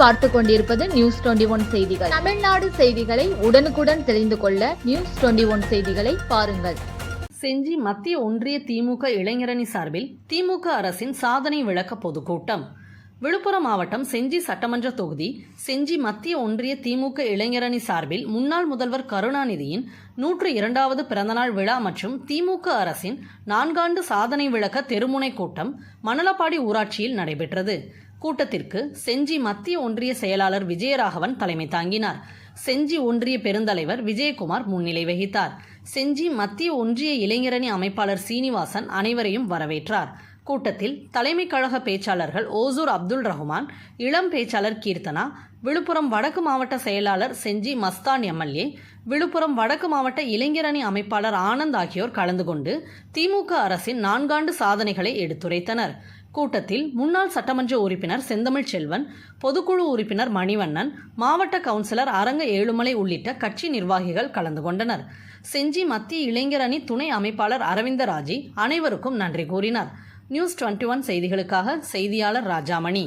பார்த்து கொண்டிருப்பது news twenty one செய்திகள். தமிழ்நாடு செய்திகளை உடனுக்குடன் தெரிந்து கொள்ள நியூஸ் டுவெண்டி ஒன் செய்திகளை பாருங்கள். செஞ்சி மத்திய ஒன்றிய திமுக இளைஞரணி சார்பில் திமுக அரசின் சாதனை விளக்க பொதுக்கூட்டம். விழுப்புரம் மாவட்டம் செஞ்சி சட்டமன்ற தொகுதி செஞ்சி மத்திய ஒன்றிய திமுக இளைஞரணி சார்பில் முன்னாள் முதல்வர் கருணாநிதியின் நூற்று இரண்டாவது பிறந்தநாள் விழா மற்றும் திமுக அரசின் நான்காண்டு சாதனை விளக்க தெருமுனை கூட்டம் மணலப்பாடி ஊராட்சியில் நடைபெற்றது. கூட்டத்திற்கு செஞ்சி மத்திய ஒன்றிய செயலாளர் விஜயராகவன் தலைமை தாங்கினார். செஞ்சி ஒன்றிய பெருந்தலைவர் விஜயகுமார் முன்னிலை வகித்தார். செஞ்சி மத்திய ஒன்றிய இளைஞரணி அமைப்பாளர் சீனிவாசன் அனைவரையும் வரவேற்றார். கூட்டத்தில் தலைமை கழக பேச்சாளர்கள் ஓசூர் அப்துல் ரஹ்மான் இளம் பேச்சாளர் கீர்த்தனா விழுப்புரம் வடக்கு மாவட்ட செயலாளர் செஞ்சி மஸ்தான் எம்எல்ஏ விழுப்புரம் வடக்கு மாவட்ட இளைஞரணி அமைப்பாளர் ஆனந்த் ஆகியோர் கலந்து கொண்டு திமுக அரசின் நான்காண்டு சாதனைகளை எடுத்துரைத்தனர். கூட்டத்தில் முன்னாள் சட்டமன்ற உறுப்பினர் செந்தமிழ் செல்வன் பொதுக்குழு உறுப்பினர் மணிவண்ணன் மாவட்ட கவுன்சிலர் அரங்க ஏழுமலை உள்ளிட்ட கட்சி நிர்வாகிகள் கலந்து கொண்டனர். செஞ்சி மத்திய இளைஞரணி துணை அமைப்பாளர் அரவிந்தராஜி அனைவருக்கும் நன்றி கூறினார். நியூஸ் டுவெண்ட்டி ஒன் செய்திகளுக்காக செய்தியாளர் ராஜாமணி.